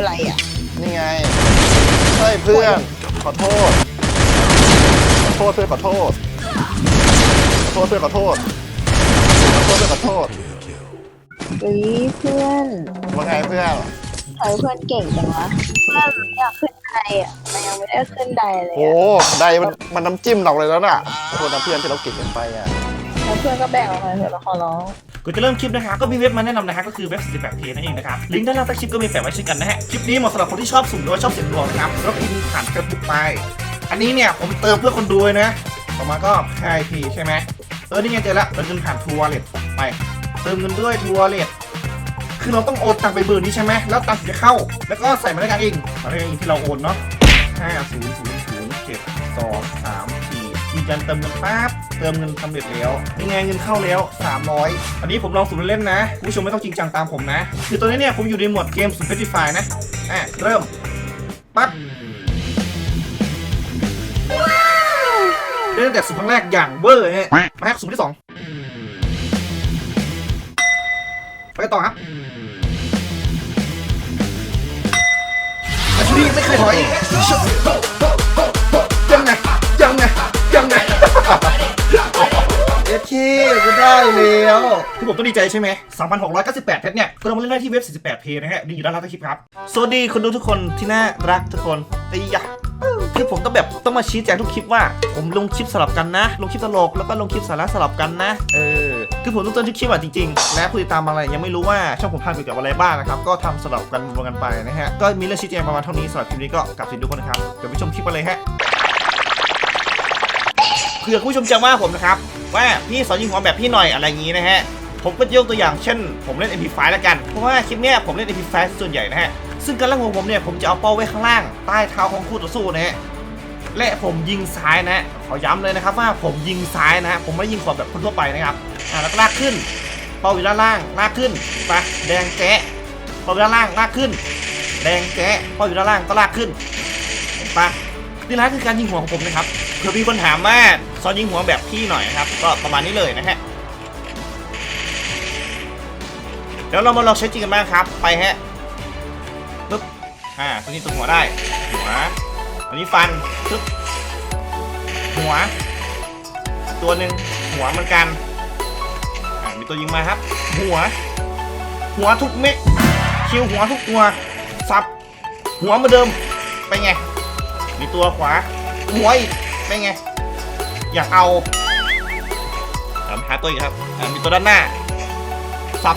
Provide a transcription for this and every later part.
อะไรอะ นี่ไงเฮ้ยเพื่อน ขอโทษ ขอโทษเพื่อนขอโทษ ขอโทษเพื่อนขอโทษ ขอโทษเพื่อนขอโทษเฮ้ยเพื่อนว่าไงเพื่อนเฮ้ยเพื่อนเก่งจังวะ เพื่อนอยากขึ้นไดอะมันยังไม่ได้ขึ้นไดเลยโอ้อะได้มันมันน้ำจิ้มเราเลยแล้วน่ะขอโทษนะเพื่อนที่เราเก่งกันไปอะแล้วเพื่อนก็แบ่งออกมาเถอะเราขอร้อง ก่อนจะเริ่มคลิปนะคะก็มีเว็บมาแนะนำนะคะก็คือเว็บ48 p นั่นเองนะครับลิงก์ด้านล่างใต้คลิปก็มีแปะไว้เช่นกันนะฮะคลิปนี้เหมาะสำหรับคนที่ชอบสุ่มหรือว่าชอบเสียงดวงนะครับแล้วก็อินผ่านเฟซบุ๊กไป อันนี้เนี่ยผมเติมเพื่อคนดูเลยนะต่อมาก็ VIP ใช่ไหมเออนี่ไงเจอละเติมเงินผ่านทัวร์เลทไปเติมเงินด้วยทัวร์เลทคือเราต้องโอนตังไปเบอร์นี้ใช่ไหมแล้วตังถึงจะเข้า แล้วก็ใส่มาด้วยกันเองมาด้วยกันเองที่เราโอนเนาะห้าศูนย์ศูนย์ศูนย์เจ็ดสองสาม ยืนยันเติมเงินปั๊บเติมเงินสำเร็จแล้วยังไงเงินเข้าแล้ว 300 อันนี้ผมลองสุ่มเล่นนะคุณผู้ชมไม่ต้องจริงจังตามผมนะ คือตัวนี้เนี่ยผมอยู่ในหมวดเกมสุ่มเพชรไฟนะอะเริ่มปั๊บเล่นตั้งแต่สุ่มครั้งแรกอย่างเวอร์ฮะมาครับสุ่มที่สองไปต่อครับอาชีพนี้ไม่เคยถอย เอเคก็ได้แล้วที่ผมต้องดีใจใช่ไหม3,698เพชรเนี่ยก็ลงมาเล่นได้ที่เว็บ 48 p นะฮะดีอยู่ด้านล่างใต้คลิปครับ สวัสดีคนดูทุกคนที่น่ารักทุกคนไอ้ยะคือผมต้องแบบต้องมาชี้แจงทุกคลิปว่า ผมลงคลิปสลับกันนะ ลงคลิปตลกแล้วก็ลงคลิปสาระสลับกันนะ เออ คือผมต้องเตือนทุกคลิปอะจริงๆ และผู้ติดตามอะไรยังไม่รู้ว่าช่องผมทำเกี่ยวกับอะไรบ้างนะครับ ก็ทำสลับกันรวมกันไปนะฮะ ก็มีเรื่องชี้แจงประมาณเท่านี้สำหรับคลิปนี้ก็กลับสิทุกคนนะครับ เดี๋ยวไปชมคลิปกันเลยฮะ เผื่อผู้ชมจะว่าผมนะครับ ว่าพี่สอนยิงหัวแบบพี่หน่อยอะไรอย่างนี้นะฮะ ผมก็จะยกตัวอย่างเช่น ผมเล่น MP5 แล้วกัน เพราะว่าคลิปเนี้ยผมเล่น MP5 ส่วนใหญ่นะฮะ ซึ่งการเล่นของผมเนี่ยผมจะเอาเป้าไว้ข้างล่างใต้เท้าของคู่ต่อสู้นะฮะ และผมยิงซ้ายนะฮะ ขอย้ำเลยนะครับว่าผมยิงซ้ายนะฮะ ผมไม่ได้ยิงขวาแบบคนทั่วไปนะครับ อ่าแล้วก็ลากขึ้น เป้าอยู่ด้านล่าง ลากขึ้นไปแดงแจ๊ะเป้าอยู่ด้านล่าง ลากขึ้น แดงแจ๊ะเป้าอยู่ด้านล่างก็ลากขึ้นเห็นปะนี่แหละคือการยิงหัวของผมนะครับเผื่อมีคนถามว่า สอนยิงหัวแบบพี่หน่อยนะครับ ก็ประมาณนี้เลยนะฮะเดี๋ยวเรามาลองใช้จริงกันบ้างครับ ไปฮะปึ๊บอ่าตัวนี้ตัวหัวได้ หัวอันนี้ฟันปึ๊บหัว ตัวหนึ่งหัวเหมือนกันอ่ามีตัวยิงมาครับ หัว หัวทุกเม็ดคิวหัวทุกตัวสับ หัวเหมาเดิม ไปไง มีตัวขวา หัวอีกเป็นไง อยากเอาตามหาตัวอีกครับอ่ามีตัวด้านหน้าสับ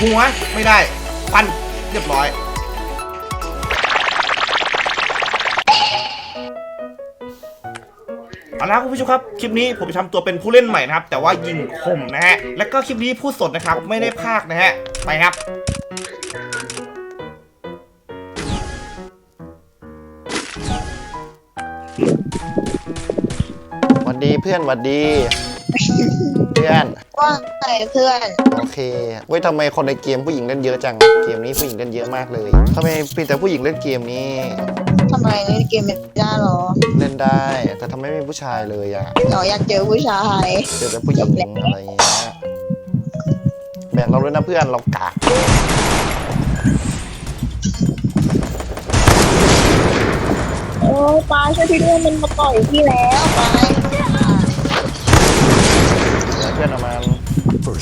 หัวไม่ได้ฟันเรียบร้อย เอาละคุณผู้ชมครับ คลิปนี้ผมจะทำตัวเป็นผู้เล่นใหม่นะครับ แต่ว่ายิงคมนะฮะ แล้วก็คลิปนี้พูดสดนะครับ ไม่ได้พากย์นะฮะ ไปครับ ดดีเพื่อนหวัดดี เพื่อน ว่าไงเพื่อน โอเคเว้ยทำไมคนในเกมผู้หญิงเล่นเยอะจัง เกมนี้ผู้หญิงเล่นเยอะมากเลยทำไมเพียงแต่ผู้หญิงเล่นเกมนี้ ทำไมเล่นเกมไม่ได้หรอเล่นได้ แต่ทำไมไม่มีผู้ชายเลยอะหนูอยากเจอผู้ชาย เจอแต่ผู้หญิงอะไรอย่างเงี้ยแบ่งเราด้วยนะเพื่อนเรากากโอ้ปลาช่วยพี่ด้วยมันมาต่อยพี่แล้วป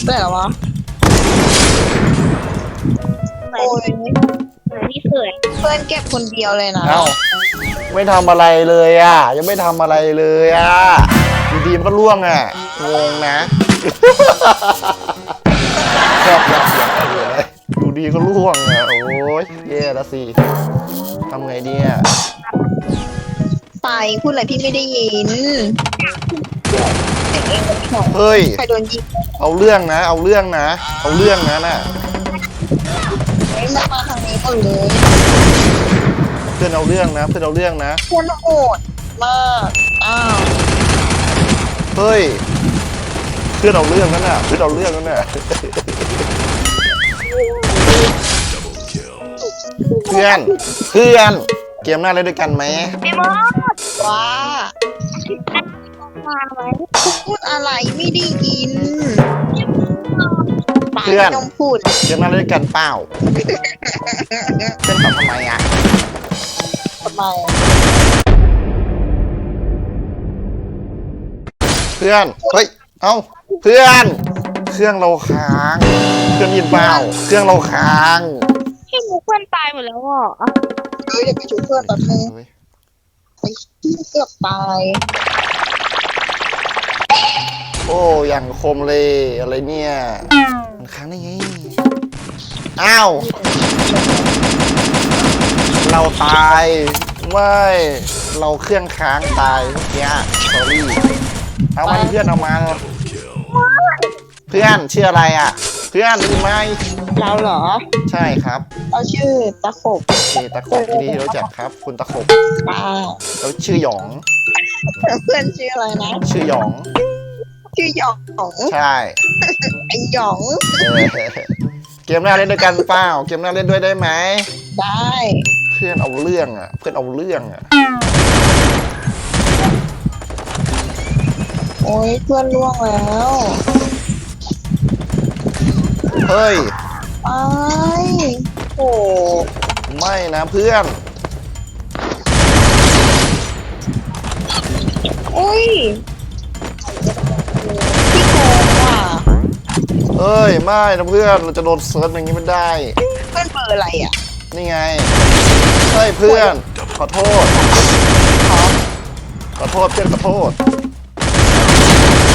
ได้เหรอวะโอ้ยพี่เขยเพื่อนเก็บคนเดียวเลยนะ เอ้าไม่ทำอะไรเลยอะ ยังไม่ทำอะไรเลยอะอยู่ดีมันก็ล่วงอะงงนะชอบอยากเสียงอะไรเลยดูดีก็ล่วงอะโอ้ยแย่ละสิทำไงดีอะไปพูดอะไรพี่ไม่ได้ยินเสียงเองเป็นของเฮ้ย ใครโดนยิง เอาเรื่องนะ เอาเรื่องนะ เอาเรื่องนะน่ะไม่มามาทางนี้ก่อนเลยเพื่อนเอาเรื่องนะเพื่อนเอาเรื่องนะ เพื่อนโหดมากอ้าวเฮ้ย เพื่อนเอาเรื่องนั่นน่ะเพื่อนเอาเรื่องนั่นน่ะ เพื่อน เพื่อน เกมหน้าเล่นด้วยกันไหม พี่มอสว่า มาไหมพูดอะไรไม่ได้ยินปาเพื่อน ไม่ต้องพูดเกมนั้นเล่นกันเปล่าเพื่อนขับทำไมอะ ทำไมเพื่อน เฮ้ย เอ้า เพื่อน เครื่องเราค้างเพื่อนยินเปล่า เครื่องเราค้างพี่มุกเพื่อนตายหมดแล้วอะเฮ้ยอย่าไปช่วยเพื่อนแบบนี้เฮ้ยไอ้ที่เกือบตายโอ้อย่างคมเลยอะไรเนี่ยมันค้างได้ไงอ้าวเราตายไม่เราเครื่องค้างตายเมื่อกี้ sorry เอามาเพื่อนเอามาเพื่อนชื่ออะไรอะ เพื่อนรู้ไหมเราเหรอ ใช่ครับเราชื่อตะขบนี่ตะขบที่ดีที่รู้จักครับ คุณตะขบป้าแล้วชื่อหยอง เพื่อนชื่ออะไรนะ ชื่อหยอง ชื่อหยองใช่ไอ้หยองเออเกมหน้าเล่นด้วยกันเปล่าเกมหน้าเล่นด้วยได้ไหม ได้เพื่อนเอาเรื่องอะ เพื่อนเอาเรื่องอะ โอ้ยเพื่อนล่วงแล้วเฮ้ย ไปโอ้ไม่นะเพื่อน อุ้ย เอ้ย ไม่นะเพื่อน เราจะโดนเซิร์ชอย่างนี้ไม่ได้ เพื่อนเบอร์อะไรอะนี่ไงเฮ้ยเพื่อน ขอโทษ ขอโทษเพื่อนขอโทษ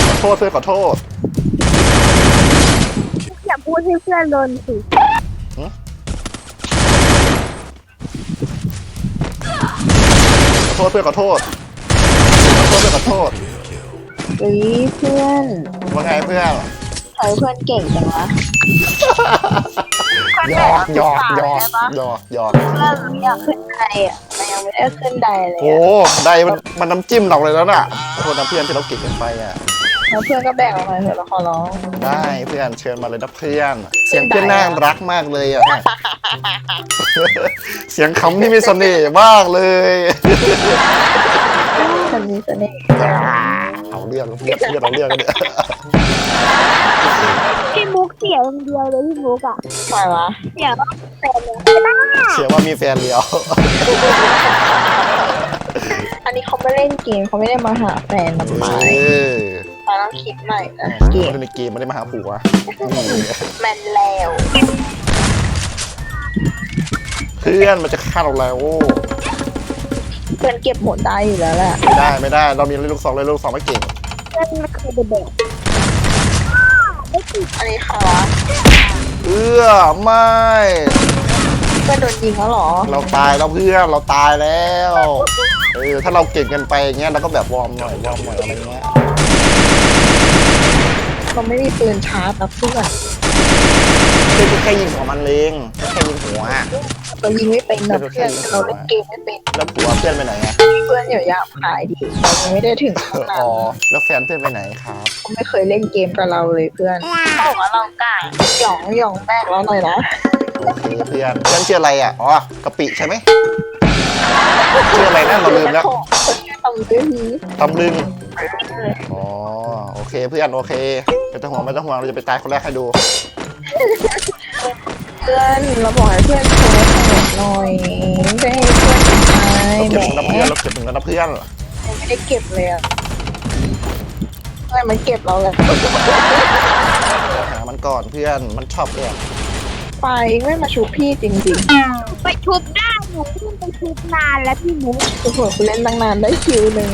ขอโทษเพื่อนขอโทษ อย่าพูดให้เพื่อนโดนสิขอโทษเพื่อนขอโทษ ขอโทษเพื่อนขอโทษเฮ้ยเพื่อน ว่าไงเพื่อน ใครเพื่อนเก่งจังวะหยอกหยอกหยอกหยอกหยอกเพื่อนอยากขึ้นไดอะแต่ยังไม่ได้ขึ้นไดเลยโอ้ไดมันมันน้ำจิ้มเราเลยแล้วน่ะขอโทษนะเพื่อนที่เราเก่งกันไปอะแล้วเพื่อนก็แบ่งออกมาเถอะเราขอร้องได้เพื่อนเชิญมาเลยนะเพื่อน เสียงเพื่อนน่ารักมากเลยอะเสียงคำนี่มีเสน่ห์มากเลยคนมีเสน่ห์ เอาเรื่องเพื่อนเพื่อนเอาเรื่องกันเนี่ยพี่มุกเสียคนเดียวเลยพี่มุกอะใครวะเสียว่าแฟนเลยไม่ได้เสียว่ามีแฟนเดียว อันนี้เขาไม่เล่นเกมเขาไม่ได้มาหาแฟนมันไปเออเราต้องคิดใหม่นะเกมไม่ได้ในเกมไม่ได้มาหาผัวแมนแล้ว เพื่อนมันจะฆ่าเราแล้ว เพื่อนเก็บหมดได้อยู่แล้วแหละไม่ได้ไม่ได้ เรามีลูกสองเลยลูกสองไม่เก่งเพื่อนมันเคยเป็นเด็กอันนี้ใครวะเอื้อไม่เพื่อนโดนยิงแล้วเหรอเราตายแล้วเพื่อนเราตายแล้วเออถ้าเราเก่งกันไปอย่างเงี้ยเราก็แบบวอร์มหน่อยวอร์มหน่อยอะไรเงี้ยเขาไม่มีปืนชาร์จนะเพื่อน เพื่อนก็แค่ยิงหัวมันเลงแค่ยิงหัวเรายิงไม่เป็นนะเพื่อนเราเล่นเกมไม่เป็นแล้วผัวเพื่อนไปไหนอะเพื่อนอย่าหยาบคายดิเรายังไม่ได้ถึงขนาดอ๋อ นั้นแล้วแฟนเพื่อนไปไหนครับ เขาไม่เคยเล่นเกมกับเราเลยเพื่อนเขาบอกว่าเรากล้าหยองหยองแบกแล้วหน่อยนะโอเคเพื่อนเพื่อนชื่ออะไรอะ อ๋อกะปิใช่ไหมชื่ออะไรนะเราลืมแล้วคนชื่อตำด้วยฮีตำลึง อ๋อ โอเคเพื่อนโอเคไม่ต้องห่วงไม่ต้องห่วงเราจะไปตายคนแรกให้ดูเพื่อน เราบอกให้เพื่อนโทรศัพท์หน่อยไม่ให้เพื่อนตายเราแหมเก็บเงินนะเพื่อนเราเก็บเงินนะเพื่อนเราไม่ได้เก็บเลยอะเพื่อนมันเก็บเราเลยหามันก่อนเพื่อนมันชอบเพื่อนไปไม่มาชูพี่จริงไปชุบได้หนูเพิ่งไปชุบนานแล้วพี่มุกๆโอ้โหคุณเล่นตั้งนานได้คิวหนึ่ง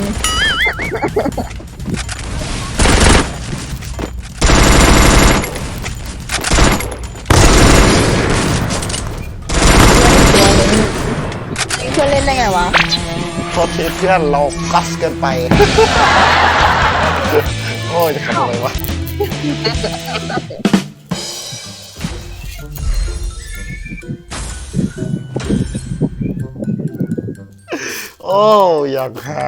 เพื่อนเล่น ได้ไงวะโทษทีเพื่อนเรากัสเกินไป โอ้ยจะทำอะไรวะโอ้อยากหา